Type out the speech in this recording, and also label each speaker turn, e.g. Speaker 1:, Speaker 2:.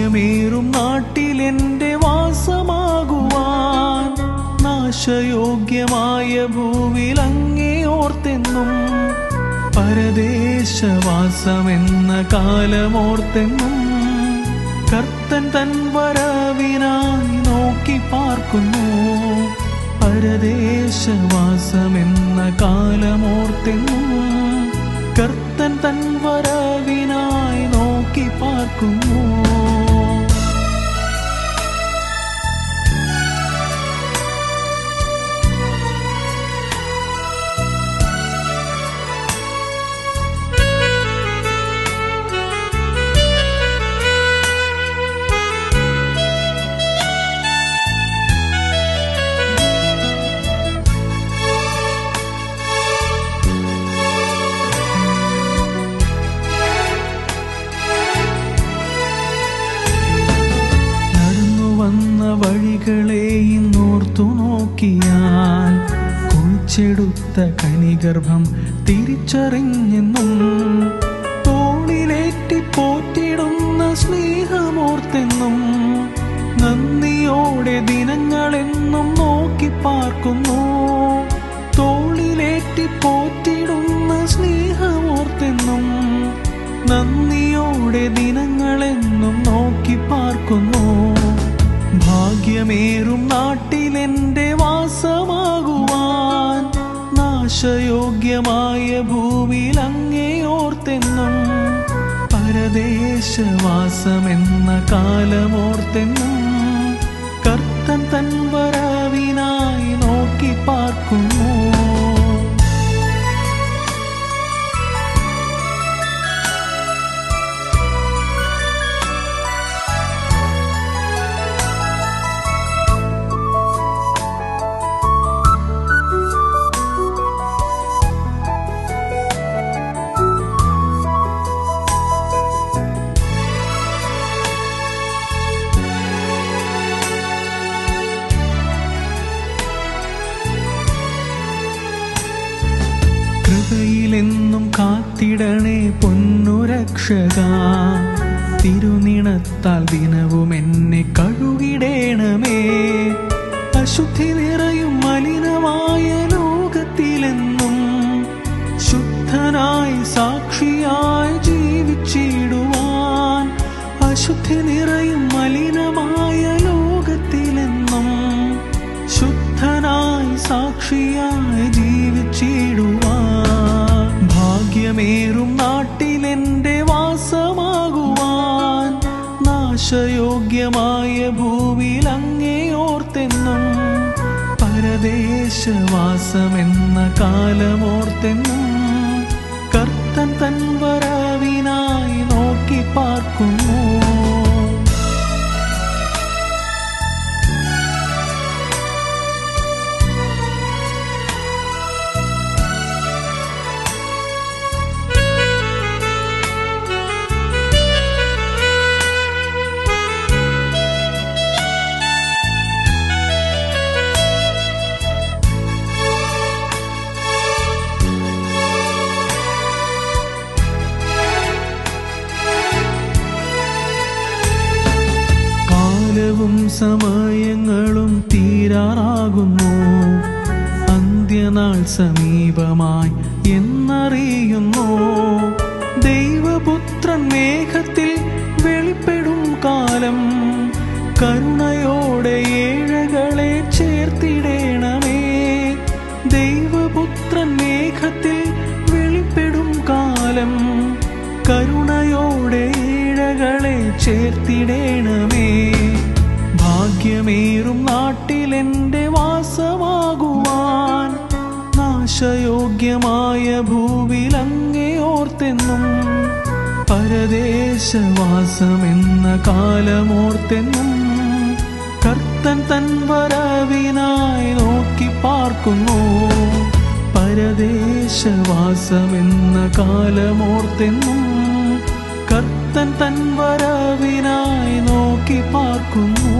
Speaker 1: ഭാഗ്യമേറും നാട്ടിലെന്റെ വാസമാകുവാൻ. നാശയോഗ്യമായ ഭൂവിൽ അങ്ങേ ഓർത്തെന്നും പരദേശവാസമെന്ന കാലമോർത്തെന്നും കർത്തൻ തൻ വരവിനായി നോക്കി പാർക്കുന്നു. പരദേശവാസമെന്ന കാലമോർത്തെന്നും കർത്തൻ തൻ വരവിനായി നോക്കി പാർക്കുന്നു. വഴികളെ ഇന്നോർത്തു നോക്കിയാൽ കുഴിച്ചെടുത്ത കനിഗർഭം തിരിച്ചറിഞ്ഞെന്നും തോളിലേറ്റി പോറ്റിടുന്ന സ്നേഹമോർത്തെന്നും നന്ദിയോടെ ദിനങ്ങളെന്നും നോക്കി പാർക്കുന്നു. തോളിലേറ്റി പോറ്റിടുന്ന സ്നേഹമോർത്തെന്നും നന്ദിയോടെ ദിനങ്ങളെന്നും നോക്കി പാർക്കുന്നു. ഭാഗ്യമേറും നാട്ടിലെന്റെ വാസമാകുവാൻ നാശയോഗ്യമായ ഭൂമിയിൽ അങ്ങേ ഓർത്തെന്നും പരദേശവാസമെന്ന കാലമോർത്തെന്നും കർത്തൻ തൻ വരവിനായി നോക്കി പാർക്കുന്നു. കൃപയിലെന്നും കാത്തിടണേ പൊന്നുരക്ഷക. തിരുനിണത്താൽ ദിനവും എന്നെ കഴുകിടേണമേ. അശുദ്ധി നിറയും മലിനമായ ലോകത്തിലെന്നും ശുദ്ധനായി സാക്ഷിയായി ജീവിച്ചിടുവാൻ. അശുദ്ധി നിറയും മലിനമായ ലോകത്തിലെന്നും ശുദ്ധനായി സാക്ഷിയായി ഓർത്തെന്നും പരദേശവാസമെന്ന കാലമോർത്തെന്നും കർത്തൻ തൻ വരവിനായി നോക്കി പാർക്കുന്നു. സമയങ്ങളും തീരാറാകുന്നു. അന്ത്യനാൾ സമീപമായി എന്നറിയുന്നു. ദൈവപുത്രൻ മേഘത്തിൽ വെളിപ്പെടും കാലം. കരുണയോടെ നാശയോഗ്യമായ ഭൂവിലങ്ങയോർത്തെന്നും പരദേശവാസമെന്ന കാലമോർത്തെന്നും കർത്തൻ തൻ വരവിനായി നോക്കി പാർക്കുന്നു. പരദേശവാസമെന്ന കാലമോർത്തെന്നും കർത്തൻ തൻ വരവിനായി നോക്കി പാർക്കുന്നു.